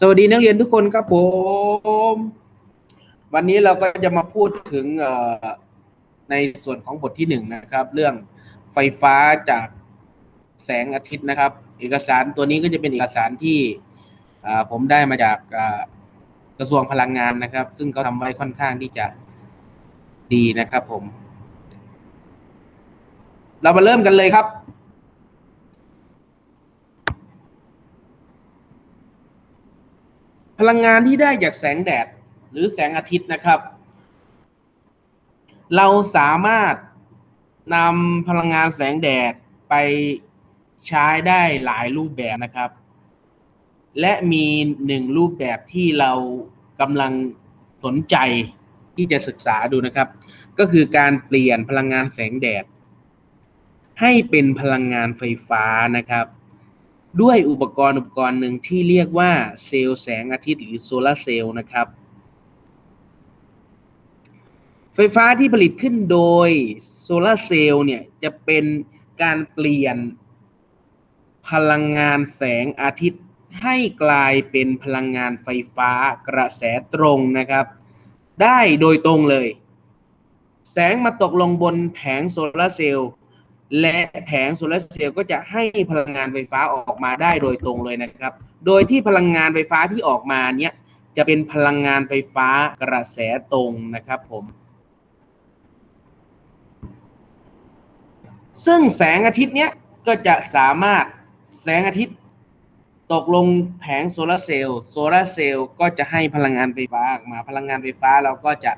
สวัสดีนักเรียนทุกคนครับผม วันนี้เราก็จะมาพูดถึงในส่วนของบทที่หนึ่งนะครับ เรื่องไฟฟ้าจากแสงอาทิตย์นะครับ เอกสารตัวนี้ก็จะเป็นเอกสารที่ผมได้มาจากกระทรวงพลังงานนะครับ ซึ่งเขาทำไว้ค่อนข้างที่จะดีนะครับผม เรามาเริ่มกันเลยครับ พลังงานที่ได้จากแสงแดดหรือแสงอาทิตย์นะครับ เราสามารถนำพลังงานแสงแดดไปใช้ได้หลายรูปแบบนะครับ และมีหนึ่งรูปแบบที่เรากำลังสนใจที่จะศึกษาดูนะครับ ก็คือการเปลี่ยนพลังงานแสงแดด ให้เป็นพลังงานไฟฟ้านะครับ ด้วยอุปกรณ์อุปกรณ์หนึ่งที่เรียกว่าเซลล์แสงอาทิตย์หรือโซลาร์เซลล์นะครับ ไฟฟ้าที่ผลิตขึ้นโดยโซลาร์เซลล์เนี่ยจะเป็นการเปลี่ยนพลังงานแสงอาทิตย์ให้กลายเป็นพลังงานไฟฟ้ากระแสตรงนะครับ ได้โดยตรงเลย แสงมาตกลงบนแผงโซลาร์เซลล์ และแผงโซลาร์เซลล์ก็จะให้พลังงานไฟฟ้าออกมาได้โดยตรงเลยนะครับ โดยที่พลังงานไฟฟ้าที่ออกมาเนี้ยจะเป็นพลังงานไฟฟ้ากระแสตรงนะครับผม ซึ่งแสงอาทิตย์เนี้ยก็จะสามารถแสงอาทิตย์ตกลงแผงโซลาร์เซลล์โซลาร์เซลล์ก็จะให้พลังงานไฟฟ้าออกมา พลังงานไฟฟ้าเราก็จะ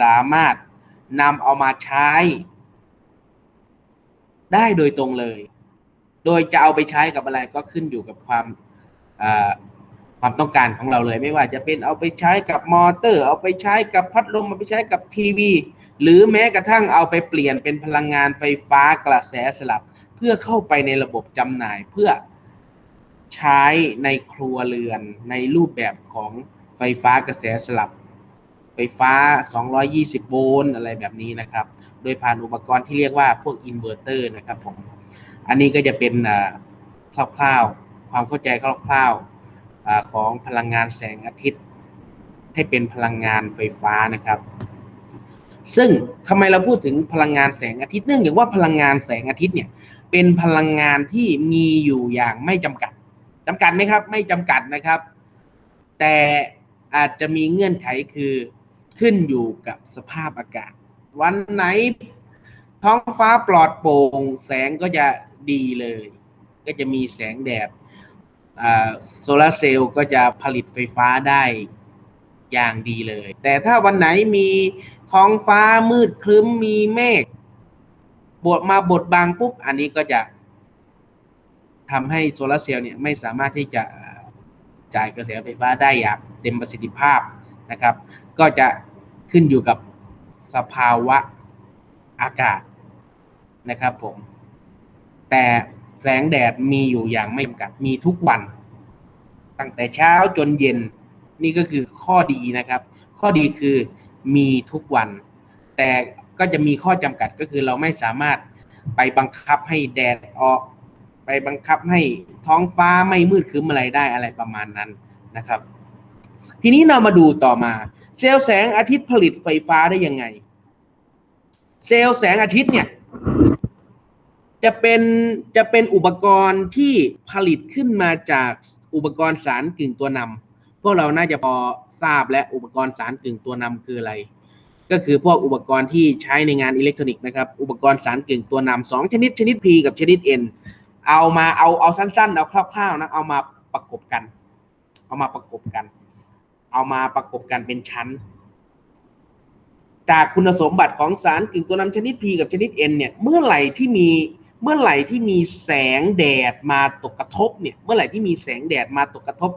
สามารถนำเอามาใช้ ได้โดยตรงเลย โดยจะเอาไปใช้กับอะไรก็ขึ้นอยู่กับความความต้องการของเราเลย ไม่ว่าจะเป็นเอาไปใช้กับมอเตอร์ เอาไปใช้กับพัดลมเอาไปใช้กับทีวี หรือแม้กระทั่งเอาไปเปลี่ยนเป็นพลังงานไฟฟ้ากระแสสลับ เพื่อเข้าไปในระบบจำหน่ายเพื่อใช้ในครัวเรือนในรูปแบบของไฟฟ้ากระแสสลับ ไฟฟ้า 220 โวลต์อะไรแบบนี้นะครับ ดยผ่านอุปกรณ์ที่เรียกว่าพวกอินเวอร์เตอร์นะครับผม อันนี้ก็จะเป็นคร่าวๆ ความเข้าใจคร่าวๆของพลังงานแสงอาทิตย์ ให้เป็นพลังงานไฟฟ้านะครับ ซึ่งทำไมเราพูดถึงพลังงานแสงอาทิตย์เนื่องจากว่าพลังงานแสงอาทิตย์เนี่ยเป็นพลังงานที่มีอยู่อย่างไม่จำกัดจำกัดไหมครับ ไม่จำกัดนะครับ แต่อาจจะมีเงื่อนไขคือขึ้นอยู่กับสภาพอากาศ วันไหน ท้องฟ้าปลอดโปร่งแสงก็จะดีเลย ก็จะมีแสงแดดโซลาร์เซลล์ก็จะผลิตไฟฟ้าได้อย่างดีเลย แต่ถ้าวันไหนมีท้องฟ้ามืดครึ้มมีเมฆบดมาบดบางปุ๊บ อันนี้ก็จะทำให้โซลาร์เซลล์เนี่ยไม่สามารถที่จะจ่ายกระแสไฟฟ้าได้อย่างเต็มประสิทธิภาพนะครับ ก็จะขึ้นอยู่กับ สภาวะอากาศนะครับผม แต่แสงแดดมีอยู่อย่างไม่จำกัดมีทุกวัน ตั้งแต่เช้าจนเย็นนี่ก็คือข้อดีนะครับ ข้อดีคือมีทุกวัน แต่ก็จะมีข้อจำกัดก็คือเราไม่สามารถไปบังคับให้แดดออก ไปบังคับให้ท้องฟ้าไม่มืดครึ้มอะไรได้อะไรประมาณนั้นนะครับ ทีนี้เรามาดูต่อมา เซลล์แสงอาทิตย์ผลิตไฟฟ้าได้ยังไง เซลล์แสงอาทิตย์เนี่ย จะเป็นจะเป็นอุปกรณ์ที่ผลิตขึ้นมาจากอุปกรณ์สารกึ่งตัวนำพวกเราน่าจะพอทราบและอุปกรณ์สารกึ่งตัวนำคืออะไร ก็คือพวกอุปกรณ์ที่ใช้ในงานอิเล็กทรอนิกส์นะครับอุปกรณ์สารกึ่งตัวนำสองชนิดชนิด P กับชนิด N เอามาเอาเอาสั้นๆ เอาคร่าวๆนะเอามาประกบกัน เอามาประกบกัน เอามาประกบกันเป็นชั้น จากคุณสมบัติของสารกึ่งตัวนำชนิด P กับชนิด N เนี่ยเมื่อไหร่ที่มีเมื่อไหร่ที่มีแสงแดดมาตกกระทบเนี่ยเมื่อไหร่ที่มีแสงแดดมาตกกระทบ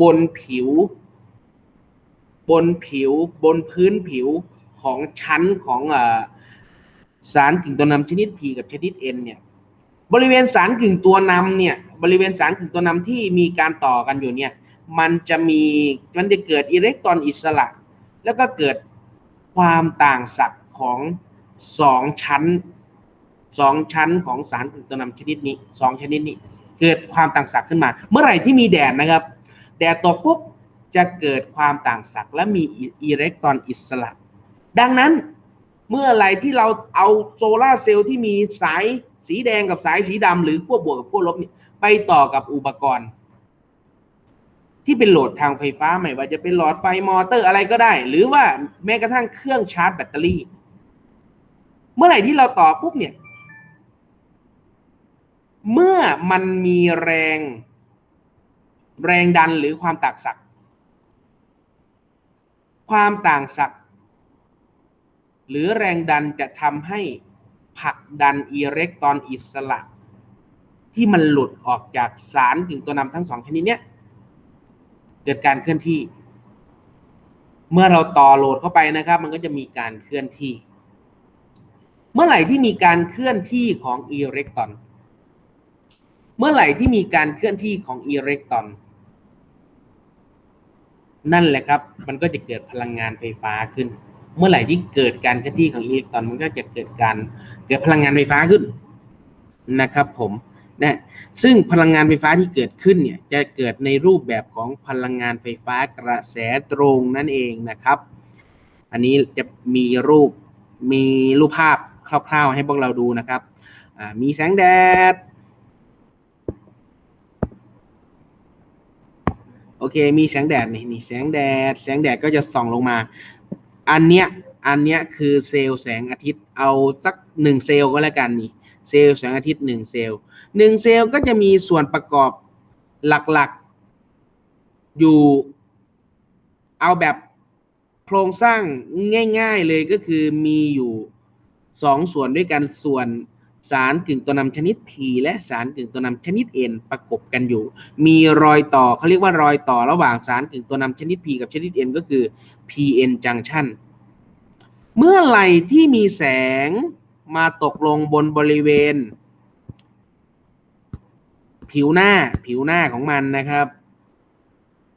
บนผิว บนผิวบนพื้นผิวของชั้นของอสารกึ่งตัวนำชนิด P กับชนิด N เนี่ยบริเวณสารกึ่งตัวนำเนี่ยบริเวณสารกึ่งตัวนำที่มีการต่อกันอยู่เนี่ย มันจะมีมันจะเกิดอิเล็กตรอนอิสระ แล้วก็เกิดความต่างศักย์ของสองชั้นสองชั้นของสารกึ่งตัวนำชนิดนี้สองชนิดนี้ เกิดความต่างศักย์ขึ้นมา เมื่อไหร่ที่มีแดดนะครับ แดดตกปุ๊บจะเกิดความต่างศักย์และมีอิเล็กตรอนอิสระ ดังนั้นเมื่อไหรที่เราเอาโซลาร์เซลล์ที่มีสายสีแดงกับสายสีดำหรือขั้วบวกกับขั้วลบนี่ยไปต่อกับอุปกรณ์ ที่เป็นโหลดทางไฟฟ้าไม่ว่าจะเป็นหลอดไฟมอเตอร์อะไรก็ได้ หรือว่าแม้กระทั่งเครื่องชาร์จแบตเตอรี่ เมื่อไหร่ที่เราต่อปุ๊บเนี่ย เมื่อมันมีแรง แรงดันหรือความต่างศักย์ความต่างศักย์หรือแรงดันจะทำให้ผลักดันอิเล็กตรอนอิสระ ที่มันหลุดออกจากสารกึ่งตัวนำทั้งสองชนิดเนี้ย เกิดการเคลื่อนที่ เมื่อเราต่อโหลดเข้าไปนะครับ มันก็จะมีการเคลื่อนที่ เมื่อไหร่ที่มีการเคลื่อนที่ของอิเล็กตรอน เมื่อไหร่ที่มีการเคลื่อนที่ของอิเล็กตรอน นั่นแหละครับ มันก็จะเกิดพลังงานไฟฟ้าขึ้น เมื่อไหร่ที่เกิดการเคลื่อนที่ของอิเล็กตรอน มันก็จะเกิดการเกิดพลังงานไฟฟ้าขึ้นนะครับผม นะซึ่งพลังงานไฟฟ้าที่เกิดขึ้นเนี่ยจะเกิดในรูปแบบของพลังงานไฟฟ้ากระแสตรงนั่นเองนะครับ อันนี้จะมีรูปมีรูปภาพคร่าวๆให้พวกเราดูนะครับ มีแสงแดด โอเค มีแสงแดดนี่นี่แสงแดด แสงแดดก็จะส่องลงมา อันเนี้ย อันเนี้ยคือเซลล์แสงอาทิตย์ เอาสักหนึ่งเซลล์ก็แล้วกันนี่ เซลล์แสงอาทิตย์หนึ่งเซลล์ หนึ่งเซลล์ก็จะมีส่วนประกอบหลักๆ อยู่เอาแบบโครงสร้างง่ายๆเลยก็คือมีอยู่สองส่วนด้วยกันส่วนสารกึ่งตัวนำชนิด P และสารกึ่งตัวนำชนิด N ประกบกันอยู่ มีรอยต่อเขาเรียกว่ารอยต่อระหว่างสารกึ่งตัวนำชนิด P กับชนิด N ก็คือ PN junction เมื่อไหร่ที่มีแสงมาตกลงบนบริเวณ ผิวหน้าผิวหน้าของมันนะครับ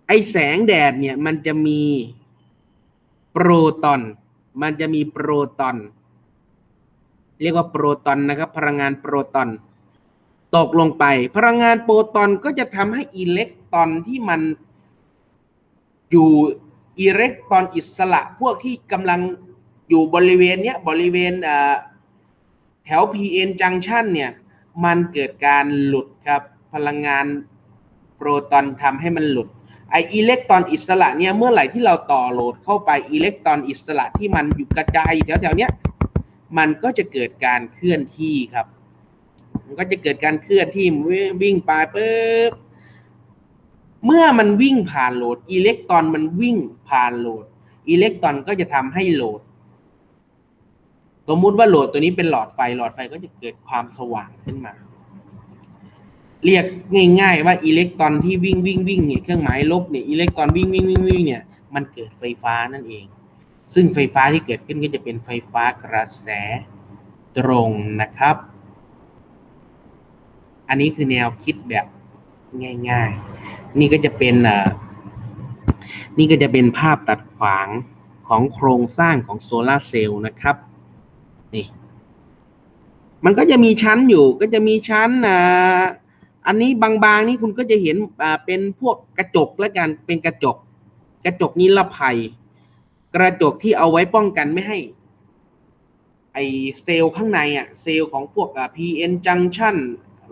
ไอแสงแดดเนี่ยมันจะมีโปรตอน มันจะมีโปรตอน เรียกว่าโปรตอนนะครับ พลังงานโปรตอนตกลงไป พลังงานโปรตอนก็จะทำให้อิเล็กตรอนที่มันอยู่อิเล็กตรอนอิสระ พวกที่กำลังอยู่บริเวณเนี้ยบริเวณแถว PN junction เนี่ย มันเกิดการหลุดครับ พลังงานโปรตอนทำให้มันหลุดไออิเล็กตรอนอิสระเนี่ยเมื่อไหร่ที่เราต่อโหลดเข้าไปอิเล็กตรอนอิสระที่มันอยู่กระจายแถวๆเนี้ยมันก็จะเกิดการเคลื่อนที่ครับ มันก็จะเกิดการเคลื่อนที่วิ่งไปปุ๊บเมื่อมันวิ่งผ่านโหลดอิเล็กตรอนมันวิ่งผ่านโหลดอิเล็กตรอนก็จะทำให้โหลด สมมุติว่าโหลดตัวนี้เป็นหลอดไฟหลอดไฟก็จะเกิดความสว่างขึ้นมา เรียกง่าย ๆ ว่าอิเล็กตรอนที่วิ่งวิ่งวิ่งเนี่ยเครื่องหมายลบเนี่ยอิเล็กตรอนวิ่งวิ่งวิ่งวิ่งเนี่ยมันเกิดไฟฟ้านั่นเอง ซึ่งไฟฟ้าที่เกิดขึ้นก็จะเป็นไฟฟ้ากระแสตรงนะครับ อันนี้คือแนวคิดแบบง่าย ๆ นี่ก็จะเป็นอ่านี่ก็จะเป็นภาพตัดขวางของโครงสร้างของโซลาร์เซลล์นะครับนี่มันก็จะมีชั้นอยู่ก็จะมีชั้นอ่า อันนี้บางๆนี่คุณก็จะเห็นอ่าเป็นพวกกระจกและกันเป็นกระจก กระจกนิรภัย กระจกที่เอาไว้ป้องกันไม่ให้ไอเซลล์ข้างในอะเซลล์ของพวกอ่า PN junction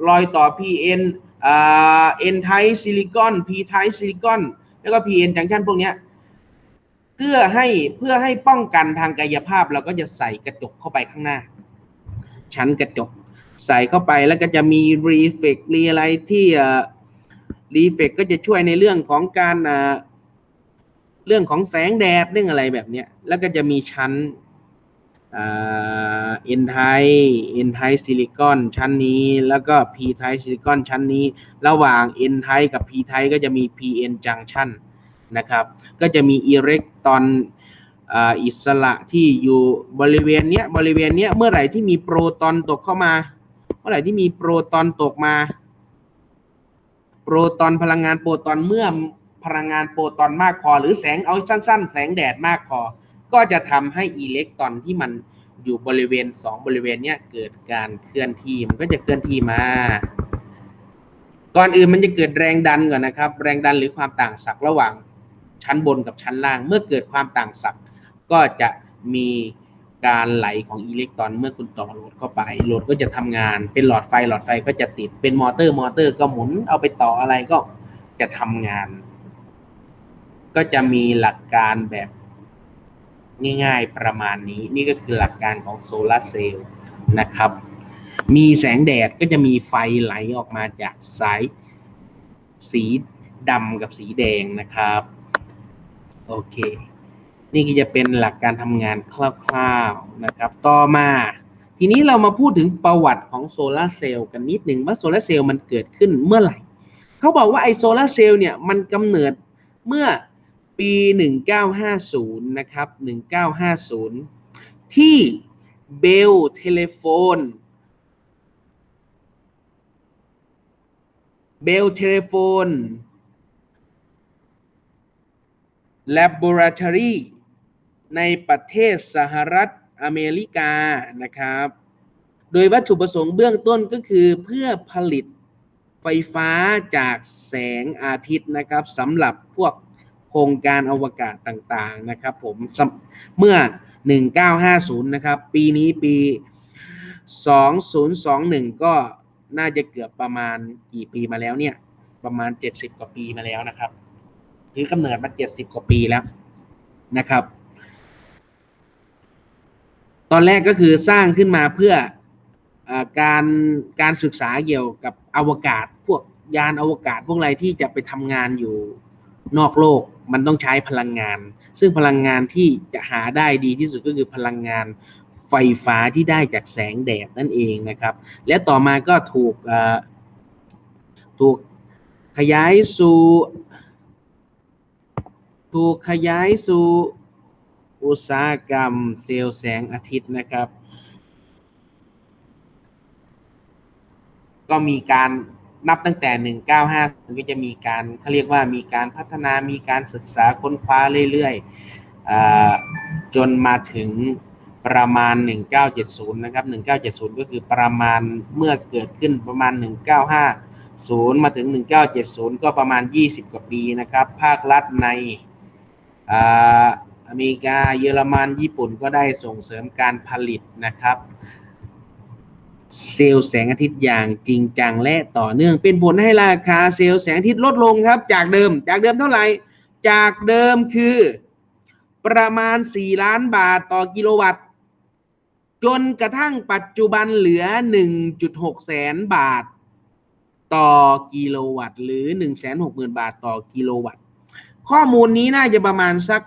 รอยต่อ PN อ่า N type silicon P type silicon แล้วก็ PN junction พวกเนี้ยเพื่อให้เพื่อให้ป้องกันทางกายภาพเราก็จะใส่กระจกเข้าไปข้างหน้า ชั้นกระจก ใส่เข้าไปแล้วก็จะมี reflect รีอะไรที่เอ่อ reflect ก็จะช่วยในเรื่องของการเรื่องของแสงแดดเรื่องอะไรแบบนี้แล้วก็จะมีชั้นเอ็นไทเอ็นไทซิลิคอนชั้นนี้ แล้วก็ P ไทซิลิคอนชั้นนี้ ระหว่าง N ไทกับ P ไทก็จะมี PN junction นะครับ ก็จะมีอิเล็กตรอนอิสระที่อยู่บริเวณเนี้ยบริเวณเนี้ยเมื่อไหร่ที่มีโปรตอนตกเข้ามา มื่อไหร่ที่มีโปรตอนตกมา โปรตอนพลังงานโปรตอนเมื่อพลังงานโปรตอนมากพอ หรือแสงเอาสั้น ๆ แสงแดดมากพอ ก็จะทำให้อิเล็กตรอนที่มันอยู่บริเวณสองบริเวณเนี้ยเกิดการเคลื่อนที่มันก็จะเคลื่อนที่มา ก่อนอื่นมันจะเกิดแรงดันก่อนนะครับ แรงดันหรือความต่างศักย์ระหว่างชั้นบนกับชั้นล่าง เมื่อเกิดความต่างศักย์ก็จะมี การไหลของอิเล็กตรอนเมื่อคุณต่อโหลดเข้าไปโหลดก็จะทำงาน เป็นหลอดไฟหลอดไฟก็จะติดเป็นมอเตอร์มอเตอร์ก็หมุนเอาไปต่ออะไรก็จะทำงาน ก็จะมีหลักการแบบง่ายๆประมาณนี้ นี่ก็คือหลักการของโซลาร์เซลล์นะครับ มีแสงแดดก็จะมีไฟไหลออกมาจากสายสีดำกับสีแดงนะครับ โอเค นี่ก็จะเป็นหลักการทำงานคร่าวๆนะครับ ต่อมา ทีนี้เรามาพูดถึงประวัติของโซลาร์เซลล์กันนิดหนึ่งว่าโซลาร์เซลล์มันเกิดขึ้นเมื่อไหร่ เขาบอกว่าไอโซลาร์เซลล์เนี่ยมันกำเนิดเมื่อปี 1950 นะครับ 1950 ที่เบลเทเลโฟนเบลเทเลโฟน Laboratory ในประเทศสหรัฐอเมริกานะครับ โดยวัตถุประสงค์เบื้องต้นก็คือเพื่อผลิตไฟฟ้าจากแสงอาทิตย์นะครับสำหรับพวกโครงการอวกาศต่างๆนะครับผมเมื่อ 1950 นะครับ ปีนี้ปี 2021 ก็น่าจะเกือบประมาณกี่ปีมาแล้วเนี่ย ประมาณ 70 กว่าปีมาแล้วนะครับถือกำเนิดมา 70 กว่าปีแล้วนะครับ ตอนแรกก็คือสร้างขึ้นมาเพื่ออการการศึกษาเกี่ยวกับอวกาศ พวกยานอวกาศพวกอะไรที่จะไปทำงานอยู่นอกโลกมันต้องใช้พลังงาน ซึ่งพลังงานที่จะหาได้ดีที่สุดก็คือพลังงานไฟฟ้าที่ได้จากแสงแดดนั่นเองนะครับ และต่อมาก็ถูกถูกขยายสู่ถูกขยายสู่ อุตสาหกรรมเซลล์แสงอาทิตย์นะครับ ก็มีการนับตั้งแต่ 1950 ก็จะมีการเขาเรียกว่ามีการพัฒนามีการศึกษาค้นคว้าเรื่อยๆอจนมาถึงประมาณ 1970 นะครับ 1970 ก็คือประมาณเมื่อเกิดขึ้นประมาณ 1950 มาถึง 1970 ก็ประมาณ 20 กว่าปีนะครับ ภาครัฐใน อเมริกา เยอรมัน ญี่ปุ่นก็ได้ส่งเสริมการผลิตนะครับเซลล์แสงอาทิตย์อย่างจริงจังและต่อเนื่อง เป็นผลให้ราคาเซลล์แสงอาทิตย์ลดลงครับ จากเดิม จากเดิมเท่าไหร่ จากเดิมคือ ประมาณ 4 ล้านบาทต่อกิโลวัตต์ จนกระทั่งปัจจุบันเหลือ 1.6 แสนบาท ต่อกิโลวัตต์ หรือ 160,000 บาทต่อกิโลวัตต์ ข้อมูลนี้น่าจะประมาณสัก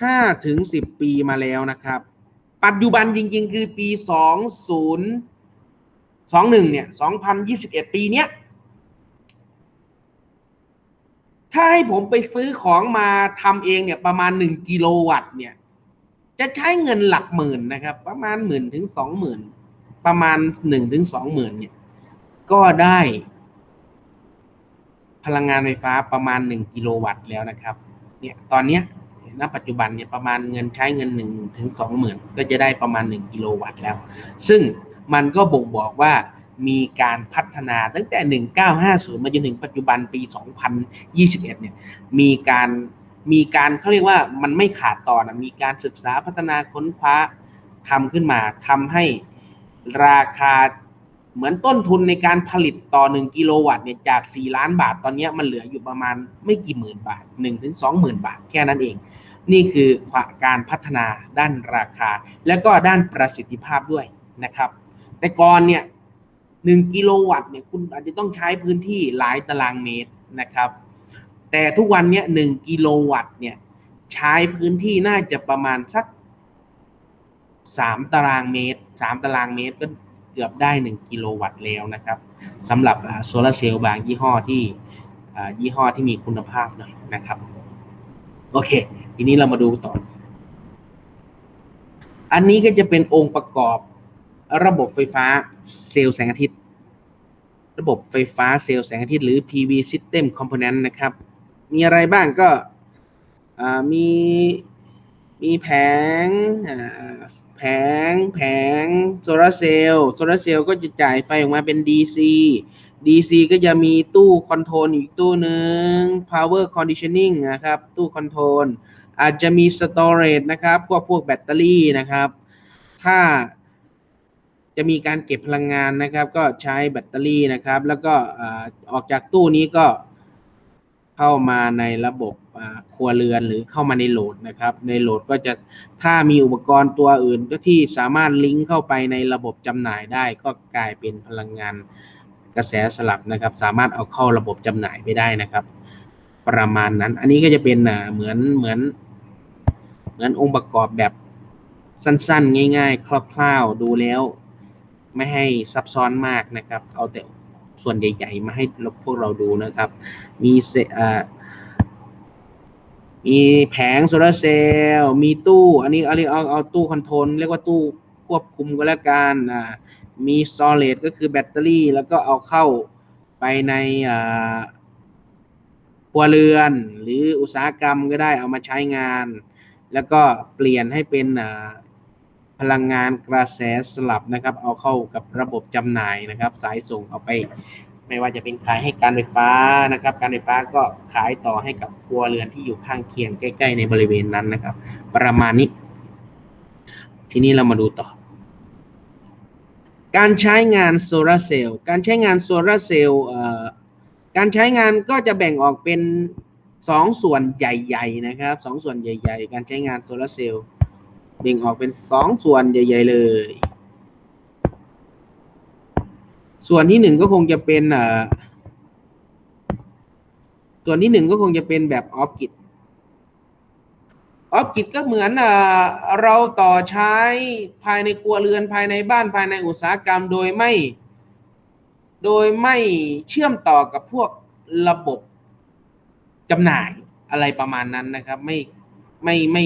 5ถึง10ปีมาแล้วนะครับ ปัจจุบันจริง ๆ คือปี2021เนี่ย2021ปีเนี้ยถ้าให้ผมไปซื้อของมาทำเองเนี่ยประมาณ1กิโลวัตต์เนี่ย จะใช้เงินหลักหมื่นนะครับ ประมาณหมื่นถึงสองหมื่นประมาณหนึ่งถึงสองหมื่นเนี่ย ก็ได้ พลังงานไฟฟ้าประมาณหนึ่งกิโลวัตต์แล้วนะครับ เนี่ยตอนเนี้ย ณปัจจุบันเนี่ยประมาณเงินใช้เงินหนึ่งถึงสองหมื่นก็จะได้ประมาณหนึ่งกิโลวัตต์แล้ว ซึ่งมันก็บ่งบอกว่ามีการพัฒนาตั้งแต่ 1950 มาจนถึงปัจจุบันปี 2021 เนี่ยมีการมีการเขาเรียกว่ามันไม่ขาดตอนนะมีการศึกษาพัฒนาค้นคว้าทำขึ้นมาทำให้ราคาเหมือนต้นทุนในการผลิตต่อ 1 กิโลวัตต์เนี่ยจาก 4 ล้านบาทตอนนี้มันเหลืออยู่ประมาณไม่กี่หมื่นบาท 1-20,000ถึง20,000บาทแค่นั้นเอง นี่คือการพัฒนาด้านราคา และก็ด้านประสิทธิภาพด้วยนะครับ แต่ก่อนเนี่ยหนึ่งกิโลวัตต์เนี่ยคุณอาจจะต้องใช้พื้นที่หลายตารางเมตรนะครับ แต่ทุกวันเนี้ยหนึ่งกิโลวัตต์เนี่ยใช้พื้นที่น่าจะประมาณสักสามตารางเมตรสามตารางเมตรก็เกือบได้หนึ่งกิโลวัตต์แล้วนะครับสำหรับโซลาเซลล์บางยี่ห้อที่ยี่ห้อที่มีคุณภาพหน่อยนะครับ โอเค ทีนี้เรามาดูต่อ อันนี้ก็จะเป็นองค์ประกอบ ระบบไฟฟ้าเซลล์แสงอาทิตย์ ระบบไฟฟ้าเซลล์แสงอาทิตย์หรือ PV System Component นะครับ มีอะไรบ้างก็มีมีแผงแผงแผงโซลาร์เซลล์โซลาร์เซลล์ก็จะจ่ายไฟออกมาเป็น DC DC ก็จะมีตู้คอนโทรลอีกตู้หนึ่ง power conditioning นะครับ ตู้คอนโทรล อาจจะมี storage นะครับพวกพวกแบตเตอรี่นะครับ ถ้าจะมีการเก็บพลังงานนะครับ ก็ใช้แบตเตอรี่นะครับ แล้วก็ออกจากตู้นี้ก็เข้ามาในระบบครัวเรือนหรือเข้ามาในโหลดนะครับ ในโหลดก็จะถ้ามีอุปกรณ์ตัวอื่นก็ที่สามารถลิงก์เข้าไปในระบบจำหน่ายได้ ก็กลายเป็นพลังงานกระแสสลับนะครับ สามารถเอาเข้าระบบจำหน่ายไปได้นะครับ ประมาณนั้น อันนี้ก็จะเป็นเหมือนเหมือน เหมือนองค์ประกอบแบบสั้นๆ ง่าย ๆ คร่าวๆ ดูแล้วไม่ให้ซับซ้อนมากนะครับ เอาแต่ส่วนใหญ่ๆ มาให้พวกเราดูนะครับ มีเซอ่ามีแผงโซลาร์เซลล์ มีตู้ อันนี้เอาเอาเอาตู้คอนโทรลเรียกว่าตู้ควบคุมก็แล้วกันอ่ามีโซล d ก็คือแบตเตอรี่ แล้วก็เอาเข้าไปในอ่าครัวเรือน หรืออุตสาหกรรมก็ได้เอามาใช้งาน แล้วก็เปลี่ยนให้เป็นพลังงานกระแสสลับนะครับ เอาเข้ากับระบบจำหน่ายนะครับ สายส่งเอาไป ไม่ว่าจะเป็นขายให้การไฟฟ้านะครับ การไฟฟ้าก็ขายต่อให้กับครัวเรือนที่อยู่ข้างเคียงใกล้ ๆ ในบริเวณนั้นนะครับ ประมาณนี้ ทีนี้เรามาดูต่อ การใช้งานโซลาร์เซลล์การใช้งานโซลาร์เซลล์การใช้งานก็จะแบ่งออกเป็น สองส่วนใหญ่ๆนะครับสองส่วนใหญ่ ๆ การใช้งานโซลาร์เซลล์แบ่งออกเป็นสองส่วนใหญ่ ๆ เลย ส่วนที่หนึ่งก็คงจะเป็นเอ่อส่วนที่หนึ่งก็คงจะเป็นแบบออฟกิดออฟกิดก็เหมือนเอ่อเราต่อใช้ภายในครัวเรือนภายในบ้านภายในอุตสาหกรรมโดยไม่ โดยไม่เชื่อมต่อกับพวกระบบ จำหน่ายอะไรประมาณนั้นนะครับ ไม่ไม่ไม่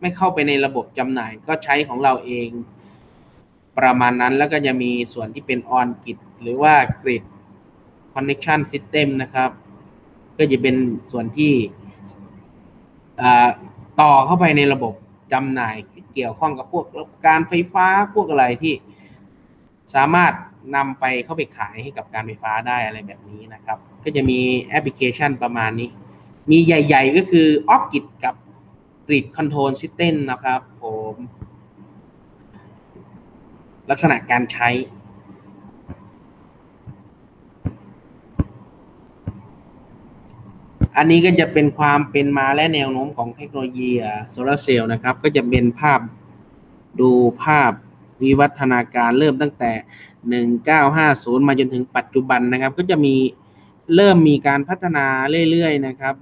ไม่เข้าไปในระบบจำหน่าย ก็ใช้ของเราเองประมาณนั้นแล้วก็จะมีส่วนที่เป็นออนกิ d หรือว่ากริดคอนเน c t ชันซิสเต็มนะครับ ก็จะเป็นส่วนที่ต่อเข้าไปในระบบจำหน่ายที่เกี่ยวข้องกับพวกการไฟฟ้าพวกอะไรที่สามารถ นำไปเข้าไปขายให้กับการไฟฟ้าได้อะไรแบบนี้นะครับ ก็จะมีแอปพลิเคชันประมาณนี้ มีใหญ่ ๆ ก็คือออ g กิ d กับ Grid Control System นะครับผมลักษณะการใช้ อันนี้ก็จะเป็นความเป็นมาและแนวโน้มของเทคโนโลยีโซลาร์เซลล์นะครับ ก็จะเป็นภาพดูภาพวิวัฒนาการเริ่มตั้งแต่ 1950 มาจนถึงปัจจุบันนะครับ ก็จะมีเริ่มมีการพัฒนาเรื่อยๆนะครับ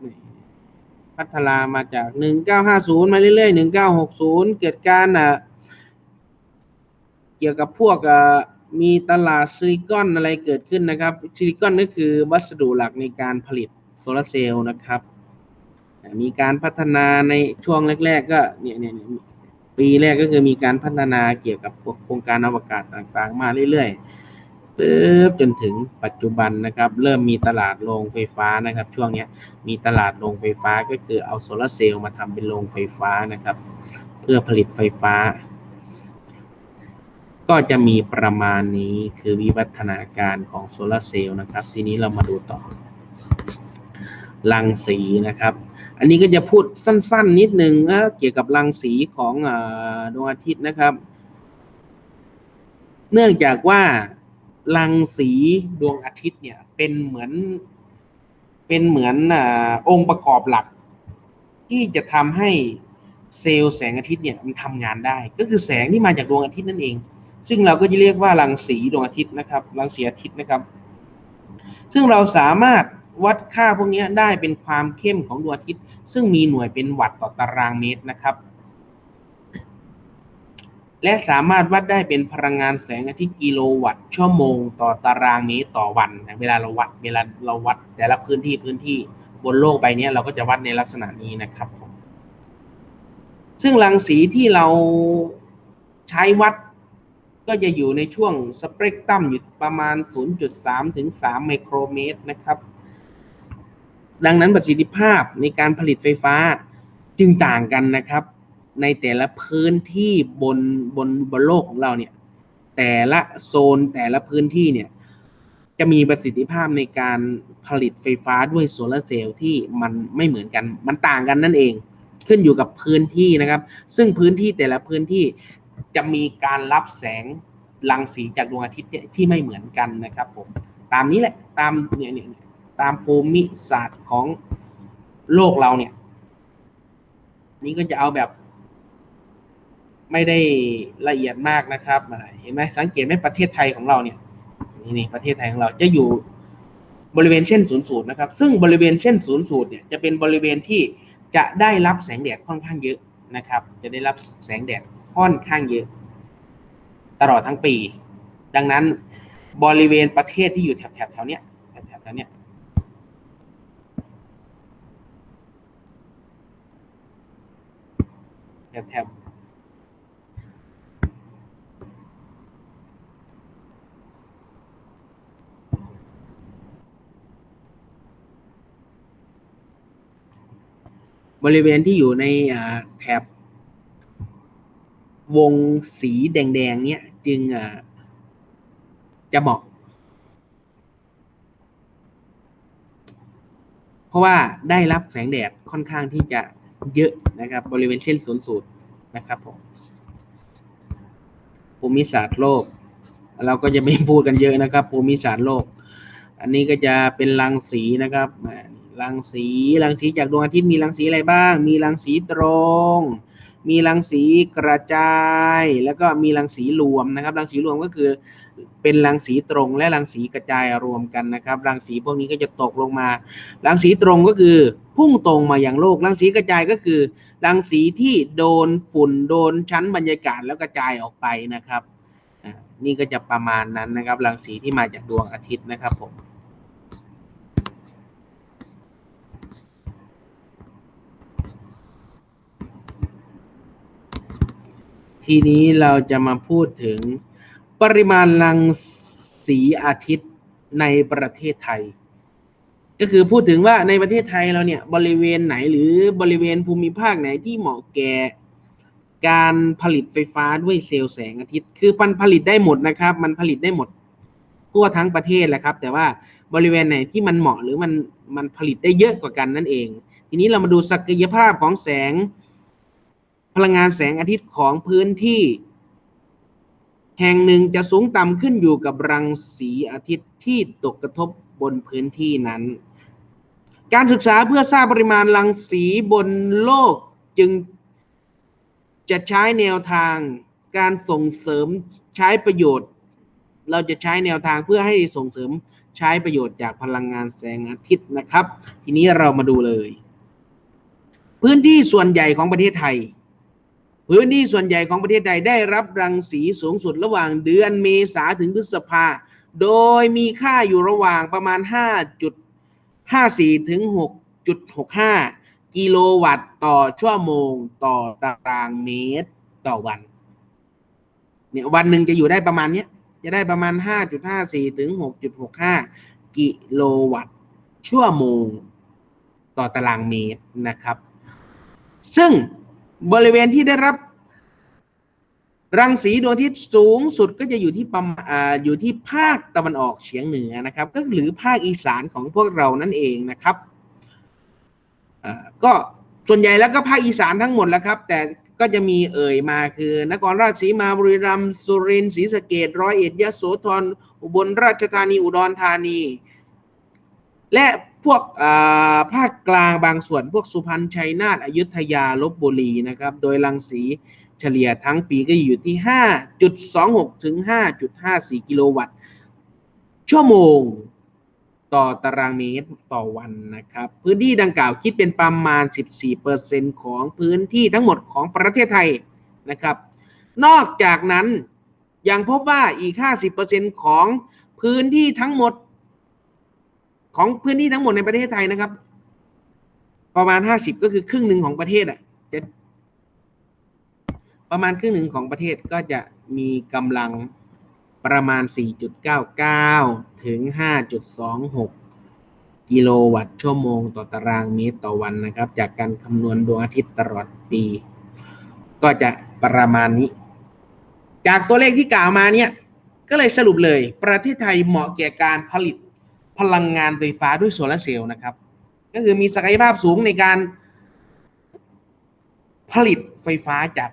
พัฒนามาจาก 1950 มาเรื่อยๆ 1960 เกิดการอะเกี่ยวกับพวกอ่อมีตลาดซิลิคอนอะไรเกิดขึ้นนะครับ ซิลิคอนก็คือวัสดุหลักในการผลิตโซลาร์เซลล์นะครับ มีการพัฒนาในช่วงแรก ๆ ก็เนี่ยเนี่ยเนี่ย ปีแรกก็คือมีการพัฒนาเกี่ยวกับพวกโครงการอวกาศต่างๆ มาเรื่อยๆปึ๊บจนถึงปัจจุบันนะครับ เริ่มมีตลาดโรงไฟฟ้านะครับ ช่วงนี้มีตลาดโรงไฟฟ้าก็คือเอาโซลาร์เซลล์มาทำเป็นโรงไฟฟ้านะครับ เพื่อผลิตไฟฟ้า ก็จะมีประมาณนี้คือวิวัฒนาการของโซลาร์เซลล์นะครับ ทีนี้เรามาดูต่อรังสีนะครับ อันนี้ก็จะพูดสั้น ๆ นิดนึงนะเกี่ยวกับรังสีของอดวงอาทิตย์นะครับ เนื่องจากว่ารังสีดวงอาทิตย์เนี่ย เป็นเหมือน เป็นเหมือนอองค์ประกอบหลัก ที่จะทำให้เซลล์แสงอาทิตย์เนี่ยมันทำงานได้ ก็คือแสงที่มาจากดวงอาทิตย์นั่นเอง ซึ่งเราก็จะเรียกว่ารังสีดวงอาทิตย์นะครับรังสีอาทิตย์นะครับ ซึ่งเราสามารถ วัดค่าพวกนี้ได้เป็นความเข้มของดวงอาทิตย์ ซึ่งมีหน่วยเป็นวัตต์ต่อตารางเมตรนะครับ และสามารถวัดได้เป็นพลังงานแสงอาทิตย์กิโลวัตต์ชั่วโมง ต่อตารางเมตรต่อวันนะเวลาเราวัดเวลาเราวัดแต่ละพื้นที่พื้นที่บนโลกใบนี้เราก็จะวัดในลักษณะนี้นะครับผมซึ่งรังสีที่เราใช้วัดก็จะอยู่ในช่วงสเปกตรัมอยู่ประมาณ 0.3 ถึง 3 ไมโครเมตรนะครับ ดังนั้นประสิทธิภาพในการผลิตไฟฟ้าจึงต่างกันนะครับ ในแต่ละพื้นที่บนบนบนโลกของเราเนี่ย แต่ละโซนแต่ละพื้นที่เนี่ย จะมีประสิทธิภาพในการผลิตไฟฟ้าด้วยโซลาร์เซลล์ที่มันไม่เหมือนกัน มันต่างกันนั่นเอง ขึ้นอยู่กับพื้นที่นะครับ ซึ่งพื้นที่แต่ละพื้นที่จะมีการรับแสงรังสีจากดวงอาทิตย์เนี่ยที่ไม่เหมือนกันนะครับผม ตามนี้แหละ ตามเนี่ยเนี่ย ตามภูมิศาสตร์ของโลกเราเนี่ย นี่ก็จะเอาแบบ ไม่ได้ละเอียดมากนะครับเห็นไหมสังเกตไหมประเทศไทยของเราเนี่ยนี่นี่ประเทศไทยของเราจะอยู่บริเวณเส้นศูนย์สูตรนะครับ ซึ่งบริเวณเส้นศูนย์สูตรเนี่ยจะเป็นบริเวณที่จะได้รับแสงแดดค่อนข้างเยอะนะครับ จะได้รับแสงแดดค่อนข้างเยอะ ตลอดทั้งปี ดังนั้นบริเวณประเทศที่อยู่แถบแถบแถวเนี้ยแถบแถวเนี้ย แถบแถบบริเวณที่อยู่ในแถบ วงสีแดงๆ เนี่ย จึงจะเหมาะ เพราะว่าได้รับแสงแดดค่อนข้างที่จะ เยอะนะครับ บริเวณเส้นศูนย์สูตรนะครับผมภูมิศาสตร์โลก เราก็จะไม่พูดกันเยอะนะครับภูมิศาสตร์โลก อันนี้ก็จะเป็นรังสีนะครับอ่ารังสีรังสีจากดวงอาทิตย์มีรังสีอะไรบ้าง มีรังสีตรง มีรังสีกระจาย แล้วก็มีรังสีรวมนะครับ รังสีรวมก็คือเป็นรังสีตรงและรังสีกระจายรวมกันนะครับ รังสีพวกนี้ก็จะตกลงมา รังสีตรงก็คือพุ่งตรงมาอย่างโลก รังสีกระจายก็คือ รังสีที่โดนฝุ่นโดนชั้นบรรยากาศแล้วกระจายออกไปนะครับ นี่ก็จะประมาณนั้นนะครับ รังสีที่มาจากดวงอาทิตย์นะครับผม ทีนี้เราจะมาพูดถึงปริมาณรังสีอาทิตย์ในประเทศไทย ก็คือพูดถึงว่าในประเทศไทยเราเนี่ยบริเวณไหนหรือบริเวณภูมิภาคไหนที่เหมาะแก่การผลิตไฟฟ้าด้วยเซลล์แสงอาทิตย์ คือมันผลิตได้หมดนะครับ มันผลิตได้หมดทั่วทั้งประเทศแหละครับ แต่ว่าบริเวณไหนที่มันเหมาะหรือมันมันผลิตได้เยอะกว่ากันนั่นเอง ทีนี้เรามาดูศักยภาพของแสง พลังงานแสงอาทิตย์ของพื้นที่ แห่งหนึ่งจะสูงต่ำขึ้นอยู่กับรังสีอาทิตย์ที่ตกกระทบบนพื้นที่นั้น การศึกษาเพื่อทราบปริมาณรังสีบนโลกจึงจะใช้แนวทางการส่งเสริมใช้ประโยชน์ เราจะใช้แนวทางเพื่อให้ส่งเสริมใช้ประโยชน์จากพลังงานแสงอาทิตย์นะครับ ทีนี้เรามาดูเลย พื้นที่ส่วนใหญ่ของประเทศไทย พื้นที่ส่วนใหญ่ของประเทศไทยได้รับรังสีสูงสุดระหว่างเดือนเมษาถึงพฤษภา โดยมีค่าอยู่ระหว่างประมาณ 5.54 ถึง 6.65 กิโลวัตต์ต่อชั่วโมงต่อตารางเมตรต่อวัน เนี่ยวันหนึ่งจะอยู่ได้ประมาณเนี้ย จะได้ประมาณ 5.54 ถึง 6.65 กิโลวัตต์ชั่วโมงต่อตารางเมตรนะครับ ซึ่ง บริเวณที่ได้รับ รังสีดวงอาทิตย์สูงสุดก็จะอยู่ที่ประมาณอ่าอยู่ที่ภาคตะวันออกเฉียงเหนือนะครับ ก็หรือภาคอีสานของพวกเรานั่นเองนะครับก็ส่วนใหญ่แล้วก็ภาคอีสานทั้งหมดแล้วครับ แต่ก็จะมีเอ่ยมาคือนครราชสีมาบุรีรัมย์สุรินทร์ศรีสะเกษร้อยเอ็ดยะโสธรอุบลราชธานีอุดรธานี และ พวกภาคกลางบางส่วนพวกสุพรรณชัยนาทอยุธยาลบบุรีนะครับ โดยรังสีเฉลี่ยทั้งปีก็อยู่ที่ 5.26 ถึง 5.54 กิโลวัตต์ชั่วโมง ต่อตารางเมตรต่อวันนะครับ พื้นที่ดังกล่าวคิดเป็นประมาณ 14%ของพื้นที่ทั้งหมดของประเทศไทยนะครับ นอกจากนั้นยังพบว่าอีก 50%ของพื้นที่ทั้งหมด ของพื้นที่ทั้งหมดในประเทศไทยนะครับ ประมาณ50ก็คือครึ่งหนึ่งของประเทศอะจะประมาณครึ่งหนึ่งของประเทศก็จะมีกำลังประมาณ 4.99 ถึง 5.26 กิโลวัตต์ชั่วโมงต่อตารางเมตรต่อวันนะครับ จากการคำนวณดวงอาทิตย์ตลอดปี ก็จะประมาณนี้ จากตัวเลขที่กล่าวมาเนี่ย ก็เลยสรุปเลย ประเทศไทยเหมาะแก่การผลิต พลังงานไฟฟ้าด้วยโซลาร์เซลล์นะครับ ก็คือมีศักยภาพสูงในการผลิตไฟฟ้าจาก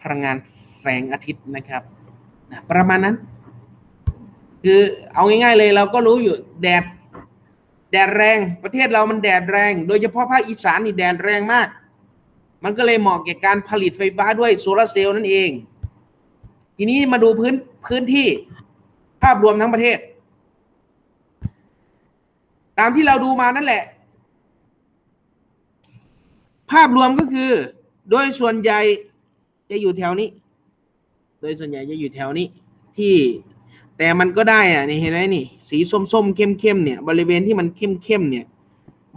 พลังงานแสงอาทิตย์นะครับนะประมาณนั้น คือเอาง่ายๆเลยเราก็รู้อยู่แดดแดดแรงประเทศเรามันแดดแรง โดยเฉพาะภาคอีสานนี่แดดแรงมาก มันก็เลยเหมาะแก่การผลิตไฟฟ้าด้วยโซลาร์เซลล์นั่นเอง ทีนี้มาดูพื้นพื้นที่ภาพรวมทั้งประเทศ ตามที่เราดูมานั่นแหละ ภาพรวมก็คือ โดยส่วนใหญ่จะอยู่แถวนี้ โดยส่วนใหญ่จะอยู่แถวนี้ ที่แต่มันก็ได้อะนี่เห็นไหมนี่ สีส้มๆเข้มๆเนี่ย บริเวณที่มันเข้มๆเนี่ย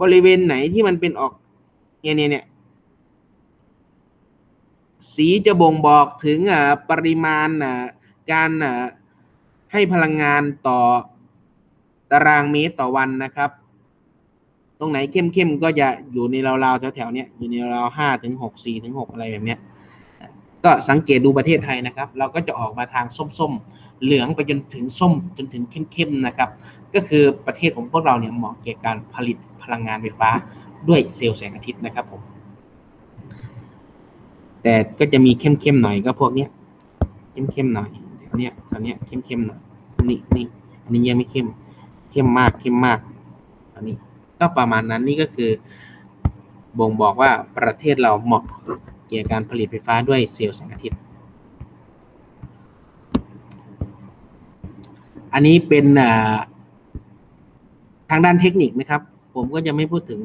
บริเวณไหนที่มันเป็นออกเนี่ยเนี่ยเนี่ยสีจะบ่งบอกถึงอ่าปริมาณอ่าการอ่าให้พลังงานต่อ ตารางเมตรต่อวันนะครับ ตรงไหนเข้มๆก็จะอยู่ในราวๆแถวๆเนี้ยอยู่ในราวห้าถึงหกสี่ถึงหกอะไรแบบเนี้ยก็สังเกตดูประเทศไทยนะครับ เราก็จะออกมาทางส้มๆ เหลืองไปจนถึงส้มจนถึงเข้มๆนะครับ ก็คือประเทศของพวกเราเนี่ยเหมาะแก่การผลิตพลังงานไฟฟ้าด้วยเซลล์แสงอาทิตย์นะครับผมแต่ก็จะมีเข้มๆหน่อยก็พวกเนี้ยเข้มๆหน่อยแถวเนี้ยแถวเนี้ยเข้มๆหน่อยนี่นี่อันนี้ยังไม่เข้ม เข้มมากเข้มมาก อันนี้ก็ประมาณนั้นนี่ก็คือ บ่งบอกว่าประเทศเราเหมาะเกี่ยวกับการผลิตไฟฟ้าด้วยเซลล์แสงอาทิตย์ อันนี้เป็นทางด้านเทคนิคนะครับ ผมก็จะไม่พูดถึง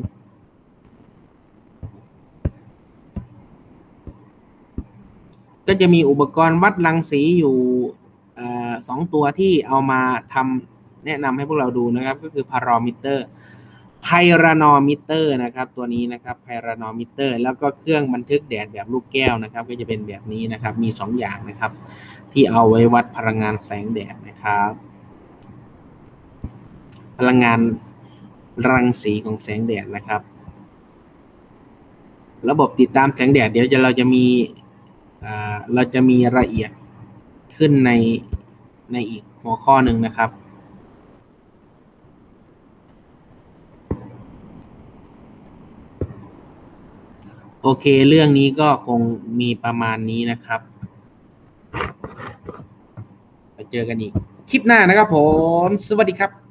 ก็จะมีอุปกรณ์วัดรังสีอยู่อสองตัวที่เอามาทำ แนะนำให้พวกเราดูนะครับ ก็คือพารอมิเตอร์ไพรานอมิเตอร์นะครับ ตัวนี้นะครับไพรานอมิเตอร์ แล้วก็เครื่องบันทึกแดดแบบลูกแก้วนะครับ ก็จะเป็นแบบนี้นะครับ มีสองอย่างนะครับ ที่เอาไว้วัดพลังงานแสงแดดนะครับ พลังงานรังสีของแสงแดดนะครับ ระบบติดตามแสงแดด เดี๋ยวจะเราจะมีเราจะมีรายละเอียดขึ้นในในอีกหัวข้อหนึ่งนะครับ โอเค เรื่องนี้ก็คงมีประมาณนี้นะครับ ไปเจอกันอีก คลิปหน้านะครับผม สวัสดีครับ